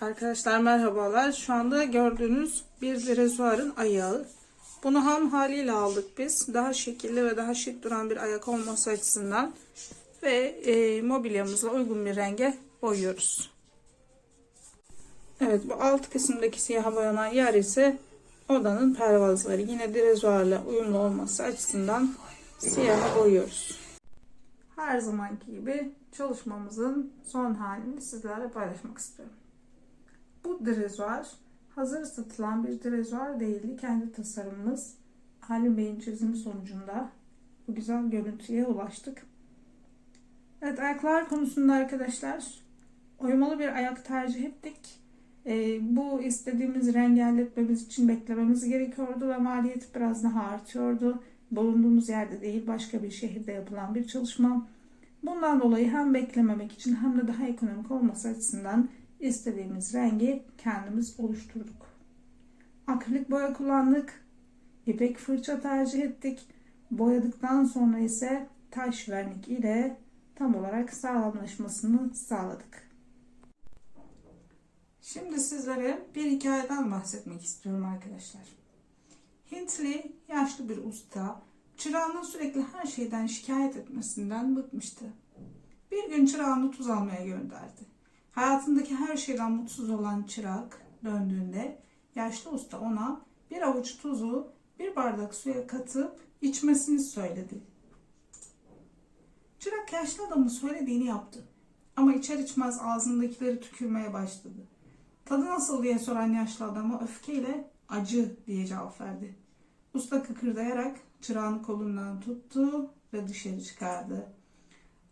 Arkadaşlar merhabalar. Şu anda gördüğünüz bir dresuarın ayağı. Bunu ham haliyle aldık biz. Daha şekilli ve daha şık duran bir ayak olması açısından. Ve e, mobilyamızla uygun bir renge boyuyoruz. Evet bu alt kısımdaki siyah boyanan yer ise odanın pervazları. Yine dresuarla uyumlu olması açısından siyaha boyuyoruz. Her zamanki gibi çalışmamızın son halini sizlerle paylaşmak istiyorum. Bu dresuar hazır satılan bir dresuar değildi. Kendi tasarımımız Halim Bey'in çizimi sonucunda bu güzel görüntüye ulaştık. Evet ayaklar konusunda arkadaşlar oymalı bir ayak tercih ettik. Ee, bu istediğimiz rengi elde etmemiz için beklememiz gerekiyordu ve maliyet biraz daha artıyordu. Bulunduğumuz yerde değil başka bir şehirde yapılan bir çalışma. Bundan dolayı hem beklememek için hem de daha ekonomik olması açısından istediğimiz rengi kendimiz oluşturduk. Akrilik boya kullandık. İpek fırça tercih ettik. Boyadıktan sonra ise taş vernik ile tam olarak sağlamlaşmasını sağladık. Şimdi sizlere bir hikayeden bahsetmek istiyorum arkadaşlar. Hintli yaşlı bir usta çırağının sürekli her şeyden şikayet etmesinden bıkmıştı. Bir gün çırağını tuz almaya gönderdi. Hayatındaki her şeyden mutsuz olan çırak döndüğünde yaşlı usta ona bir avuç tuzu bir bardak suya katıp içmesini söyledi. Çırak yaşlı adamın söylediğini yaptı. Ama içer içmez ağzındakileri tükürmeye başladı. Tadı nasıl diye soran yaşlı adama öfkeyle acı diye cevap verdi. Usta kıkırdayarak çırağını kolundan tuttu ve dışarı çıkardı.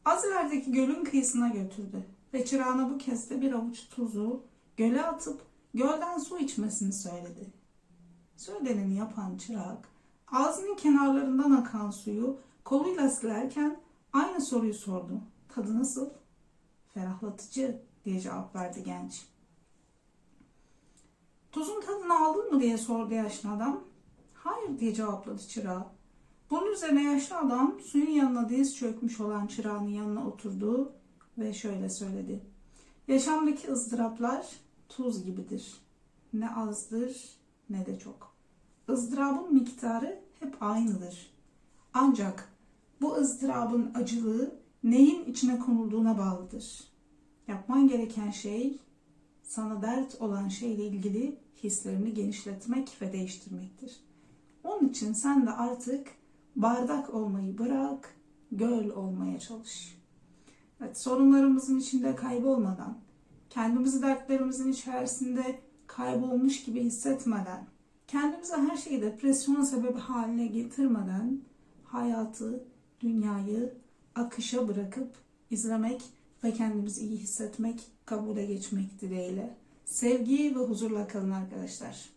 Az ilerideki gölün kıyısına götürdü ve çırağına bu kez de bir avuç tuzu göle atıp gölden su içmesini söyledi. Söyleneni yapan çırak ağzının kenarlarından akan suyu koluyla silerken aynı soruyu sordu. Tadı nasıl? Ferahlatıcı diye cevap verdi genç. Tuzun tadını aldın mı diye sordu yaşlı adam. Hayır diye cevapladı çırağı. Bunun üzerine yaşlı adam suyun yanına diz çökmüş olan çırağının yanına oturdu ve şöyle söyledi. Yaşamdaki ızdıraplar tuz gibidir. Ne azdır ne de çok. ızdırabın miktarı hep aynıdır. Ancak bu ızdırabın acılığı neyin içine konulduğuna bağlıdır. Yapman gereken şey sana dert olan şeyle ilgili hislerini genişletmek ve değiştirmektir. Onun için sen de artık bardak olmayı bırak, göl olmaya çalış. Evet, sorunlarımızın içinde kaybolmadan, kendimizi dertlerimizin içerisinde kaybolmuş gibi hissetmeden, kendimize her şeyi depresyon sebebi haline getirmeden hayatı, dünyayı akışa bırakıp izlemek ve kendimizi iyi hissetmek, kabule geçmek dileğiyle. Sevgi ve huzurla kalın arkadaşlar.